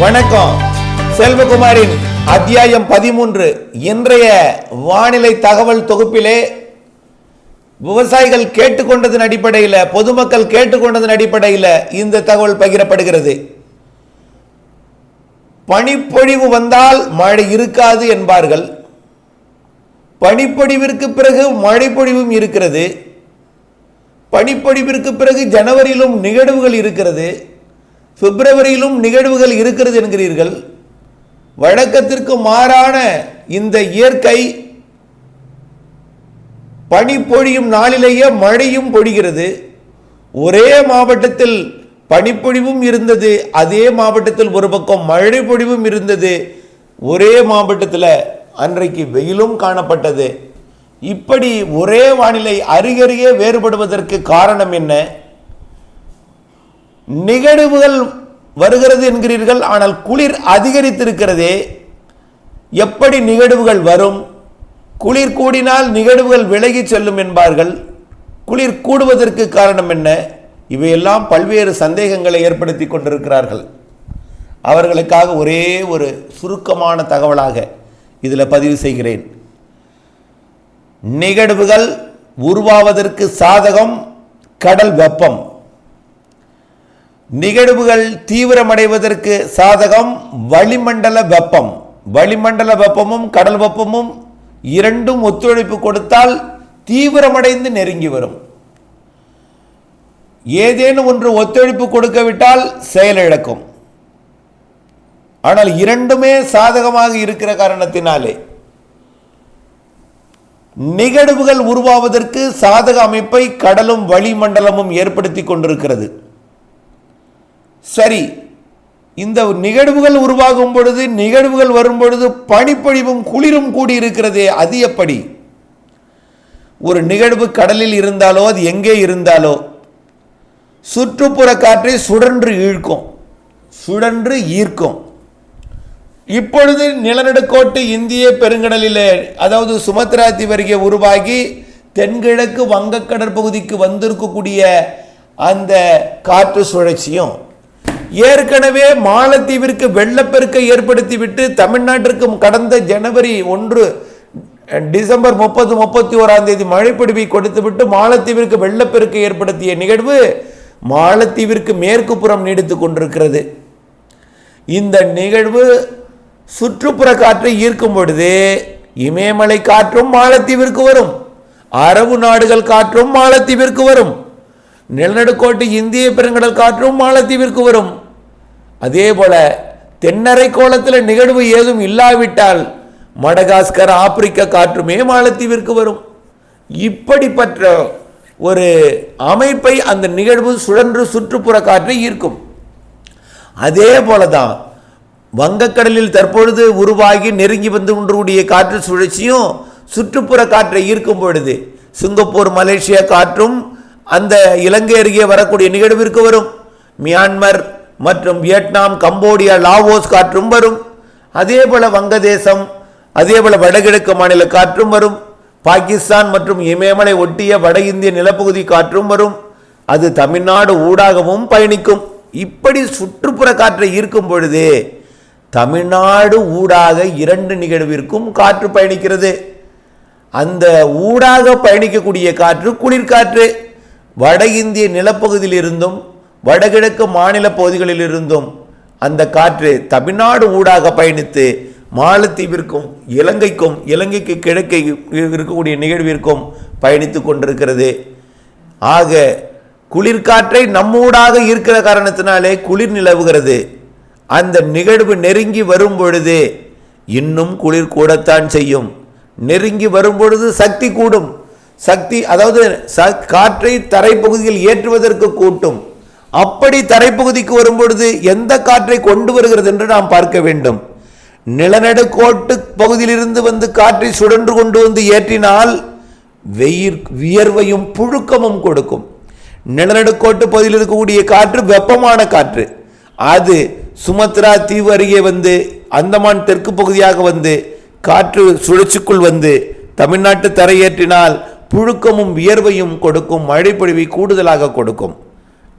வணக்கம். செல்வகுமாரின் அத்தியாயம் பதிமூன்று. இன்றைய வானிலை தகவல் தொகுப்பிலே விவசாயிகள் கேட்டுக்கொண்டதன் அடிப்படையில் பொதுமக்கள் கேட்டுக்கொண்டதன் அடிப்படையில் இந்த தகவல் பகிரப்படுகிறது. பனிப்பொழிவு வந்தால் மழை இருக்காது என்பார்கள். பனிப்பொழிவிற்கு பிறகு மழைப்பொழிவும் இருக்கிறது. பனிப்பொழிவிற்கு பிறகு ஜனவரியிலும் நிகழ்வுகள் இருக்கிறது. பிப்ரவரியிலும் நிகழ்வுகள் இருக்கிறது என்கிறீர்கள். வழக்கத்திற்கு மாறான இந்த இயற்கை பனி பொழியும் நாளிலேயே மழையும் பொழிகிறது. ஒரே மாவட்டத்தில் பனிப்பொழிவும் இருந்தது அதே மாவட்டத்தில் ஒரு பக்கம் மழை பொழிவும் இருந்தது. ஒரே மாவட்டத்தில் அன்றைக்கு வெயிலும் காணப்பட்டது. இப்படி ஒரே வானிலை அருகருகே வேறுபடுவதற்கு காரணம் என்ன? நிகழ்வுகள் வருகிறது என்கிறீர்கள் ஆனால் குளிர் அதிகரித்திருக்கிறதே. எப்படி நிகழ்வுகள் வரும்? குளிர் கூடினால் நிகழ்வுகள் விலகிச் செல்லும் என்பார்கள். குளிர் கூடுவதற்கு காரணம் என்ன? இவையெல்லாம் பல்வேறு சந்தேகங்களை ஏற்படுத்தி கொண்டிருக்கிறார்கள். அவர்களுக்காக ஒரே ஒரு சுருக்கமான தகவலாக இதில் பதிவு செய்கிறேன். நிகழ்வுகள் உருவாவதற்கு சாதகம் கடல் வெப்பம். நிகழ்வுகள் தீவிரமடைவதற்கு சாதகம் வளிமண்டல வெப்பம். வளிமண்டல வெப்பமும் கடல் வெப்பமும் இரண்டும் ஒத்துழைப்பு கொடுத்தால் தீவிரமடைந்து நெருங்கி வரும். ஏதேனும் ஒன்று ஒத்துழைப்பு கொடுக்கவிட்டால் செயலிழக்கும் ஆனால் இரண்டுமே சாதகமாக இருக்கிற காரணத்தினாலே நிகழ்வுகள் உருவாவதற்கு சாதக அமைப்பை கடலும் வளிமண்டலமும் ஏற்படுத்தி கொண்டிருக்கிறது. சரி இந்த நிகழ்வுகள் உருவாகும் பொழுது நிகழ்வுகள் வரும் பொழுது பனிப்பொழிவும் குளிரும் கூடி இருக்கிறதே அது எப்படி? ஒரு நிகழ்வு கடலில் இருந்தாலோ அது எங்கே இருந்தாலோ சுற்றுப்புற காற்றை சுழன்று இழுக்கும் சுழன்று ஈர்க்கும். இப்பொழுது நிலநடுக்கோட்டு இந்திய பெருங்கடலிலே அதாவது சுமத்ரா தீவு உருவாகி தென்கிழக்கு வங்கக் கடற்பகுதிக்கு வந்திருக்கக்கூடிய அந்த காற்று சுழற்சியும் ஏற்கனவே மாலத்தீவிற்கு வெள்ளப்பெருக்கை ஏற்படுத்திவிட்டு தமிழ்நாட்டிற்கும் கடந்த ஜனவரி ஒன்று டிசம்பர் முப்பது முப்பத்தி ஓராம் தேதி மழைப்பிடிவை கொடுத்துவிட்டு மாலத்தீவிற்கு வெள்ளப்பெருக்கை ஏற்படுத்திய நிகழ்வு மாலத்தீவிற்கு மேற்கு புறம் நீடித்து கொண்டிருக்கிறது. இந்த நிகழ்வு சுற்றுப்புற காற்றை ஈர்க்கும் பொழுது இமயமலை காற்றும் மாலத்தீவிற்கு வரும். அரபு நாடுகள் காற்றும் மாலத்தீவிற்கு வரும். நிலநடுக்கோட்டு இந்திய பெருங்கடல் காற்றும் மாலத்தீவிற்கு வரும். அதே போல தென்னரை கோலத்தில் நிகழ்வு ஏதும் இல்லாவிட்டால் மடகாஸ்கர் ஆப்பிரிக்க காற்றுமே மாலத்தீவிற்கு வரும். இப்படிப்பட்ட ஒரு அமைப்பை அந்த நிகழ்வு சுழன்று சுற்றுப்புற காற்றை ஈர்க்கும். அதே போலதான் வங்கக்கடலில் தற்பொழுது உருவாகி நெருங்கி வந்து கொண்டிருக்கூடிய காற்று சுழற்சியும் சுற்றுப்புற காற்றை ஈர்க்கும் பொழுது சிங்கப்பூர் மலேசியா காற்றும் அந்த இலங்கை அருகே வரக்கூடிய நிகழ்விற்கு வரும். மியான்மர் மற்றும் வியட்நாம் கம்போடியா லாவோஸ் காற்றும் வரும். அதேபோல வங்கதேசம் அதேபோல வடகிழக்கு மாநில காற்றும் வரும். பாகிஸ்தான் மற்றும் இமயமலை ஒட்டிய வட இந்திய நிலப்பகுதி காற்றும் வரும். அது தமிழ்நாடு ஊடாகவும் பயணிக்கும். இப்படி சுற்றுப்புற காற்றை ஈர்க்கும் பொழுது தமிழ்நாடு ஊடாக இரண்டு நிகழ்விற்கும் காற்று பயணிக்கிறது. அந்த ஊடாக பயணிக்கக்கூடிய காற்று குளிர்காற்று. வட இந்திய நிலப்பகுதியில் இருந்தும் வடகிழக்கு மாநில பகுதிகளில் இருந்தும் அந்த காற்று தமிழ்நாடு ஊடாக பயணித்து மாலத்தீவிற்கும் இலங்கைக்கும் இலங்கைக்கு கிழக்கே இருக்கக்கூடிய நிகழ்விற்கும் பயணித்து கொண்டிருக்கிறது. ஆக குளிர்காற்றை நம்மூடாக இருக்கிற காரணத்தினாலே குளிர் நிலவுகிறது. அந்த நிகழ்வு நெருங்கி வரும் பொழுது இன்னும் குளிர் கூடத்தான் செய்யும். நெருங்கி வரும் பொழுது சக்தி கூடும். சக்தி அதாவது ச- காற்றை தரைப்பகுதியில் ஏற்றுவதற்கு கூட்டும். அப்படி தரைப்பகுதிக்கு வரும் பொழுது எந்த காற்றை கொண்டு வருகிறது என்று நாம் பார்க்க வேண்டும். நிலநடுக்கோட்டு பகுதியிலிருந்து வந்து காற்றை சுழன்று கொண்டு வந்து ஏற்றினால் வெயிர் வியர்வையும் புழுக்கமும் கொடுக்கும். நிலநடுக்கோட்டு பகுதியில் இருக்கக்கூடிய காற்று வெப்பமான காற்று. அது சுமத்ரா தீவு அருகே வந்து அந்தமான் தெற்கு பகுதியாக வந்து காற்று சுழற்சிக்குள் வந்து தமிழ்நாட்டு தரையேற்றினால் புழுக்கமும் வியர்வையும் கொடுக்கும் மழைப்பொழிவை கூடுதலாக கொடுக்கும்.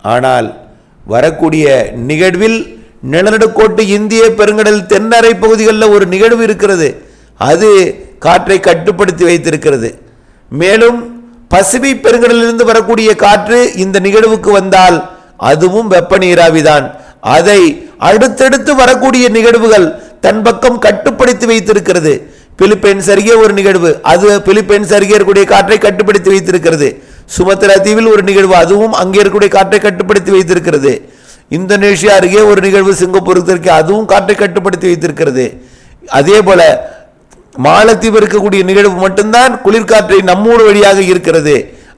ஆனால் வரக்கூடிய நிகழ்வில் நிலநடுக்கோட்டு இந்திய பெருங்கடல் தென்னரை பகுதிகளில் ஒரு நிகழ்வு இருக்கிறது. அது காற்றை கட்டுப்படுத்தி வைத்திருக்கிறது. மேலும் பசிபிக் பெருங்கடலிலிருந்து வரக்கூடிய காற்று இந்த நிகழ்வுக்கு வந்தால் அதுவும் வெப்ப நீராவிதான். அதை அடுத்தடுத்து வரக்கூடிய நிகழ்வுகள் தன் பக்கம் கட்டுப்படுத்தி வைத்திருக்கிறது. பிலிப்பைன்ஸ் அருகே ஒரு நிகழ்வு. அது பிலிப்பைன்ஸ் அருகே இருக்கக்கூடிய காற்றை கட்டுப்படுத்தி வைத்திருக்கிறது. சுமத்ரா தீவில் ஒரு நிகழ்வு அதுவும் அங்கே இருக்கக்கூடிய காற்றை கட்டுப்படுத்தி வைத்திருக்கிறது. இந்தோனேஷியா அருகே ஒரு நிகழ்வு சிங்கப்பூருக்கு இருக்கு அதுவும் காற்றை கட்டுப்படுத்தி வைத்திருக்கிறது. அதே போல மாலத்தீவு இருக்கக்கூடிய நிகழ்வு மட்டும்தான் குளிர்காற்றை நம்மூர் வழியாக இருக்கிறது.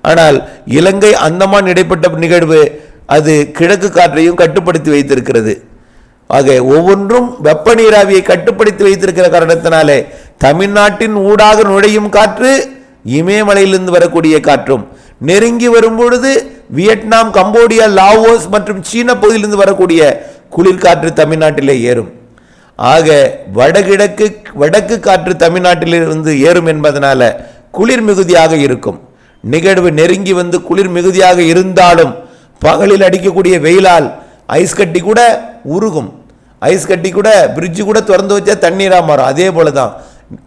ஆனால் இலங்கை அந்தமான் இடைப்பட்ட நிகழ்வு அது கிழக்கு காற்றையும் கட்டுப்படுத்தி வைத்திருக்கிறது. ஆக ஒவ்வொன்றும் வெப்ப நீராவியை கட்டுப்படுத்தி வைத்திருக்கிற காரணத்தினாலே தமிழ்நாட்டின் ஊடாக நுழையும் காற்று இமயமலையிலிருந்து வரக்கூடிய காற்றும் நெருங்கி வரும்பொழுது வியட்நாம் கம்போடியா லாவோஸ் மற்றும் சீன பகுதியிலிருந்து வரக்கூடிய குளிர்காற்று தமிழ்நாட்டிலே ஏறும். ஆக வடகிழக்கு வடக்கு காற்று தமிழ்நாட்டிலிருந்து ஏறும் என்பதனால குளிர் மிகுதியாக இருக்கும். நிகழ்வு நெருங்கி வந்து குளிர் மிகுதியாக இருந்தாலும் பகலில் அடிக்கக்கூடிய வெயிலால் ஐஸ் கட்டி கூட உருகும். ஐஸ் கட்டி கூட பிரிட்ஜு கூட திறந்து வச்சா தண்ணீராக மாறும். அதே போல தான்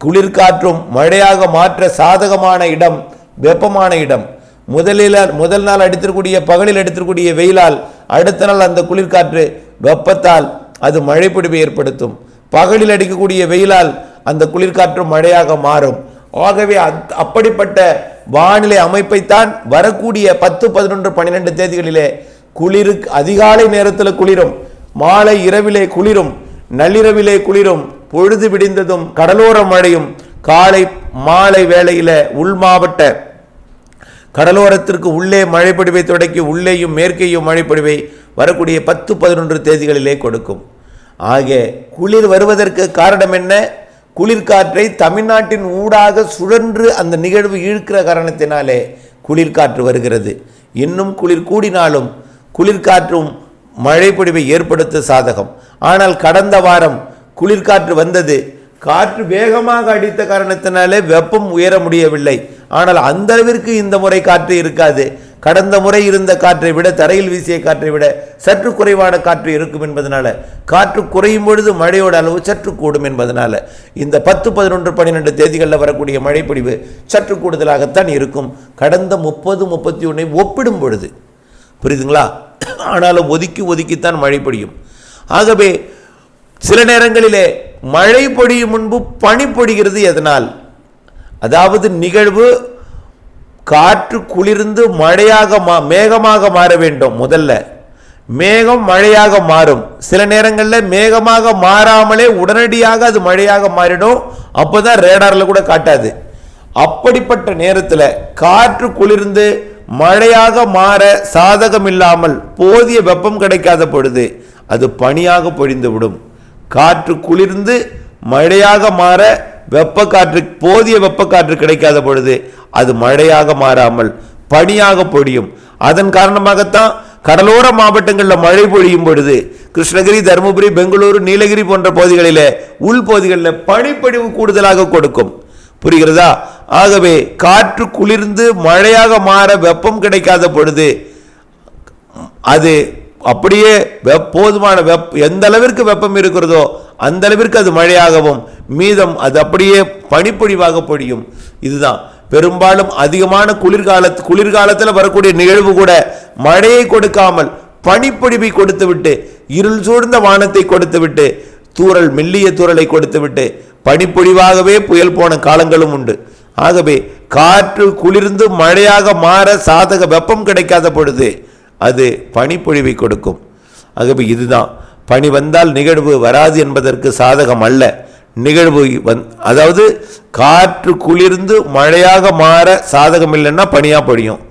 குளிர்காற்றும் மழையாக மாற்ற சாதகமான இடம் வெப்பமான இடம். முதலில் முதல் நாள் அடித்திருக்கூடிய பகலில் அடித்திருக்கூடிய வெயிலால் அடுத்த நாள் அந்த குளிர்காற்று வெப்பத்தால் அது மழைப்பிடிப்பை ஏற்படுத்தும். பகலில் அடிக்கக்கூடிய வெயிலால் அந்த குளிர்காற்று மழையாக மாறும். ஆகவே அத்- அப்படிப்பட்ட வானிலை அமைப்பைத்தான் வரக்கூடிய பத்து பதினொன்று பன்னிரெண்டு தேதிகளிலே குளிருக்கு அதிகாலை நேரத்தில் குளிரும். மாலை இரவிலே குளிரும். நள்ளிரவிலே குளிரும். பொழுது விடிந்ததும் கடலோர மழையும். காலை மாலை வேளையில் உள் மாவட்ட கடலோரத்திற்கு உள்ளே மழைப்பொடிவை தொடக்கி உள்ளேயும் மேற்கேயும் மழைப்பொடிவை வரக்கூடிய பத்து பதினொன்று தேதிகளிலே கொடுக்கும். ஆக குளிர் வருவதற்கு காரணம் என்ன? குளிர்காற்றை தமிழ்நாட்டின் ஊடாக சுழன்று அந்த நிகழ்வு இழுக்கிற காரணத்தினாலே குளிர்காற்று வருகிறது. இன்னும் குளிர் கூடினாலும் குளிர்காற்றும் மழைப்பொடிவை ஏற்படுத்த சாதகம். ஆனால் கடந்த வாரம் குளிர்காற்று வந்தது. காற்று வேகமாக அடித்த காரணத்தினாலே வெப்பம் உயர முடியவில்லை. ஆனால் அந்த அளவிற்கு இந்த முறை காற்று இருக்காது. கடந்த முறை இருந்த காற்றை விட தரையில் வீசிய காற்றை விட சற்று குறைவான காற்று இருக்கும் என்பதனால காற்று குறையும் பொழுது மழையோட அளவு சற்று கூடும் என்பதனால இந்த பத்து பதினொன்று பன்னிரெண்டு தேதிகளில் வரக்கூடிய மழைப்பொழிவு சற்று கூடுதலாகத்தான் இருக்கும். கடந்த முப்பது முப்பத்தி ஒன்றை ஒப்பிடும் பொழுது. புரியுதுங்களா? ஆனாலும் ஒதுக்கி ஒதுக்கித்தான் மழை பொழியும். ஆகவே சில நேரங்களிலே மழை பொழியும் முன்பு பனி பொழிகிறது எதனால்? அதாவது நிகழ்வு காற்று குளிர்ந்து மழையாக மா மேகமாக மாற வேண்டும் முதல்ல. மேகம் மழையாக மாறும். சில நேரங்களில் மேகமாக மாறாமலே உடனடியாக அது மழையாக மாறிடும். அப்போ தான் ரேடாரில் கூட காட்டாது. அப்படிப்பட்ட நேரத்தில் காற்று குளிர்ந்து மழையாக மாற சாதகம் இல்லாமல் போதிய வெப்பம் கிடைக்காத பொழுது அது பனியாக பொழிந்து விடும் காற்று குளிர்ந்து மழையாக மாற வெப்ப காற்று போதிய வெப்ப காற்று கிடைக்காத பொழுது அது மழையாக மாறாமல் பனியாக பொழியும். அதன் காரணமாகத்தான் கடலோர மாவட்டங்களில் மழை பொழியும் பொழுது கிருஷ்ணகிரி தருமபுரி பெங்களூரு நீலகிரி போன்ற பகுதிகளில் உள் பகுதிகளில் பனிப்பொழிவு கூடுதலாக கொடுக்கும். புரிகிறதா? ஆகவே காற்று குளிர்ந்து மழையாக மாற வெப்பம் கிடைக்காத பொழுது அது அப்படியே வெப் போதுமான வெப் எந்த அளவிற்கு வெப்பம் இருக்கிறதோ அந்த அளவிற்கு அது மழையாகவும் மீதம் அது அப்படியே பனிப்பொழிவாக பொழியும். இதுதான். பெரும்பாலும் அதிகமான குளிர்கால குளிர்காலத்தில் வரக்கூடிய நிகழ்வு கூட மழையை கொடுக்காமல் பனிப்பொழிவை கொடுத்துவிட்டு இருள் சூழ்ந்த வானத்தை கொடுத்துவிட்டு தூறல் மெல்லிய தூறலை கொடுத்துவிட்டு பனிப்பொழிவாகவே புயல் போன காலங்களும் உண்டு. ஆகவே காற்று குளிர்ந்து மழையாக மாற சாதக வெப்பம் கிடைக்காத பொழுது அது பனிப்பொழிவை கொடுக்கும். ஆகவே இதுதான். பனி வந்தால் நிகழ்வு வராது என்பதற்கு சாதகம் அல்ல. நிகழ்வு வந் அதாவது காற்று குளிர்ந்து மழையாக மாற சாதகம் இல்லைன்னா பனியாக பொடியும்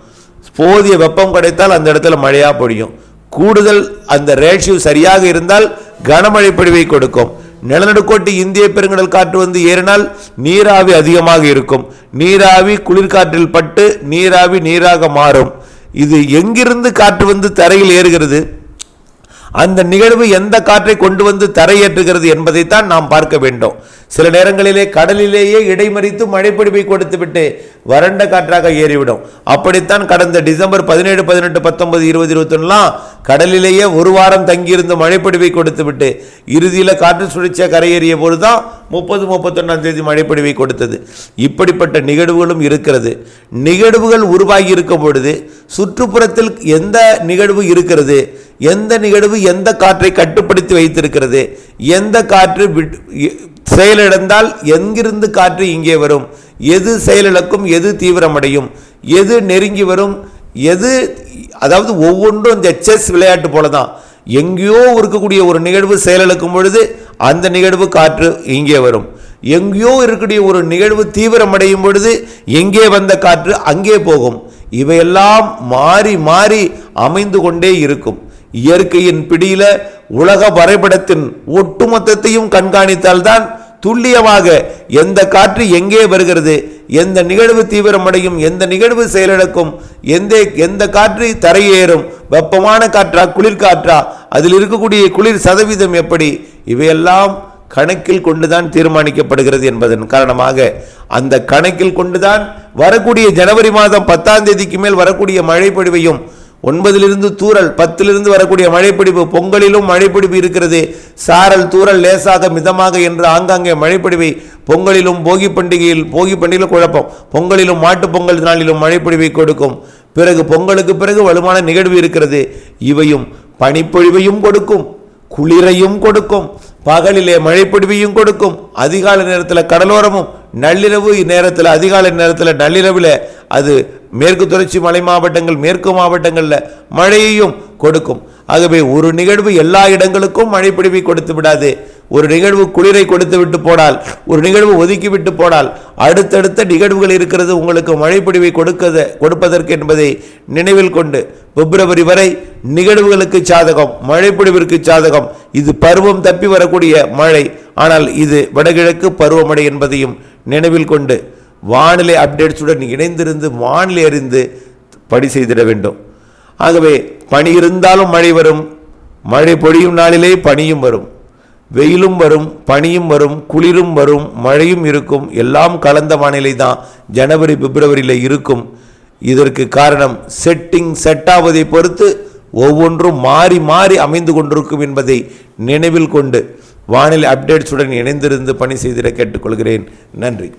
போதிய வெப்பம் கிடைத்தால் அந்த இடத்துல மழையாக பொடியும் கூடுதல் அந்த ரேஷியோ சரியாக இருந்தால் கனமழை பொழிவை கொடுக்கும். நிலநடுக்கோட்டு இந்திய பெருங்கடல் காற்று வந்து ஏறினால் நீராவி அதிகமாக இருக்கும். நீராவி குளிர்காற்றில் பட்டு நீராவி நீராக மாறும். இது எங்கிருந்து காற்று வந்து தரையில் ஏறுகிறது? அந்த நிகழ்வு எந்த காற்றை கொண்டு வந்து தரையேற்றுகிறது என்பதைத்தான் நாம் பார்க்க வேண்டும். சில நேரங்களிலே கடலிலேயே இடைமறித்து மழைப்பிடிப்பை கொடுத்துவிட்டு வறண்ட காற்றாக ஏறிவிடும். அப்படித்தான் கடந்த டிசம்பர் பதினேழு பதினெட்டு பத்தொன்பது இருபது இருபத்தொன்னுலாம் கடலிலேயே ஒரு வாரம் தங்கியிருந்து மழைப்பிடிப்பை கொடுத்துவிட்டு இறுதியில் காற்று சுழற்சியாக கரையேறிய போது தான் முப்பது முப்பத்தொன்னாம் தேதி மழைப்பிடிவை கொடுத்தது. இப்படிப்பட்ட நிகழ்வுகளும் இருக்கிறது. நிகழ்வுகள் உருவாகி இருக்கும் பொழுது சுற்றுப்புறத்தில் எந்த நிகழ்வு இருக்கிறது? எந்த நிகழ்வு எந்த காற்றை கட்டுப்படுத்தி வைத்திருக்கிறது? எந்த காற்று செயலிழந்தால் எங்கிருந்து காற்று இங்கே வரும்? எது செயலிழக்கும் எது தீவிரமடையும்? எது நெருங்கி வரும்? எது அதாவது ஒவ்வொன்றும் இந்த செஸ் விளையாட்டு போல தான் எங்கேயோ இருக்கக்கூடிய ஒரு நிகழ்வு செயலிழக்கும் பொழுது அந்த நிகழ்வு காற்று இங்கே வரும். எங்கேயோ இருக்கக்கூடிய ஒரு நிகழ்வு தீவிரமடையும் பொழுது எங்கே வந்த காற்று அங்கே போகும். இவையெல்லாம் மாறி மாறி அமைந்து கொண்டே இருக்கும். இயற்கையின் பிடியில உலக வரைபடத்தின் ஒட்டுமொத்தத்தையும் கண்காணித்தால்தான் துல்லியமாக எந்த காற்று எங்கே வருகிறது எந்த நிகழ்வு தீவிரமடையும் எந்த நிகழ்வு செயலிழக்கும் எந்த எந்த காற்று தரையேறும் வெப்பமான காற்றா குளிர்காற்றா அதில் இருக்கக்கூடிய குளிர் சதவீதம் எப்படி இவையெல்லாம் கணக்கில் கொண்டுதான் தீர்மானிக்கப்படுகிறது என்பதன் காரணமாக அந்த கணக்கில் கொண்டுதான் வரக்கூடிய ஜனவரி மாதம் பத்தாம் தேதிக்கு மேல் வரக்கூடிய மழை பொழிவையும் ஒன்பதிலிருந்து தூறல் பத்திலிருந்து வரக்கூடிய மழைப்பிடிப்பு பொங்கலிலும் மழைப்பிடிப்பு இருக்கிறது. சாரல் தூறல் லேசாக மிதமாக என்று ஆங்காங்கே மழைப்பிடிவை பொங்கலிலும் போகி பண்டிகையில் போகி பண்டிகையில் குழப்பம். பொங்கலிலும் மாட்டுப் பொங்கல் நாளிலும் மழைப்பிடிவை கொடுக்கும். பிறகு பொங்கலுக்கு பிறகு வலுவான நிகழ்வு இருக்கிறது. இவையும் பனிப்பொழிவையும் கொடுக்கும் குளிரையும் கொடுக்கும் பகலிலே மழைப்பிடிவையும் கொடுக்கும். அதிகாலை நேரத்தில் கடலோரமும் நள்ளிரவு நேரத்தில் அதிகாலை நேரத்தில் நள்ளிரவில் அது மேற்கு தொடர்ச்சி மலை மாவட்டங்கள் மேற்கு மாவட்டங்களில் மழையையும் கொடுக்கும். ஆகவே ஒரு நிகழ்வு எல்லா இடங்களுக்கும் மழை பிடிவை கொடுத்து விடாது. ஒரு நிகழ்வு குளிரை கொடுத்து விட்டு போனால் ஒரு நிகழ்வு ஒதுக்கி விட்டு போனால் அடுத்தடுத்த நிகழ்வுகள் இருக்கிறது உங்களுக்கு மழைப்பிடிவை கொடுக்கத கொடுப்பதற்கு என்பதை நினைவில் கொண்டு பிப்ரவரி வரை நிகழ்வுகளுக்கு சாதகம் மழைப்பிடிவிற்கு சாதகம். இது பருவம் தப்பி வரக்கூடிய மழை. ஆனால் இது வடகிழக்கு பருவமழை என்பதையும் நினைவில் கொண்டு வானிலை அப்டேட்ஸுடன் இணைந்திருந்து வானிலை அறிந்து பணி செய்திட வேண்டும். ஆகவே பனி இருந்தாலும் மழை வரும் மழை பொழியும் நாளிலே பனியும் வரும். வெயிலும் வரும் பனியும் வரும் குளிரும் வரும் மழையும் இருக்கும். எல்லாம் கலந்த வானிலை தான் ஜனவரி பிப்ரவரியில் இருக்கும். இதற்கு காரணம் செட்டிங் செட் ஆவதை பொறுத்து ஒவ்வொன்றும் மாறி மாறி அமைந்து கொண்டிருக்கும் என்பதை நினைவில் கொண்டு வானிலை அப்டேட்ஸுடன் இணைந்திருந்து பணி செய்திட கேட்டுக்கொள்கிறேன். நன்றி.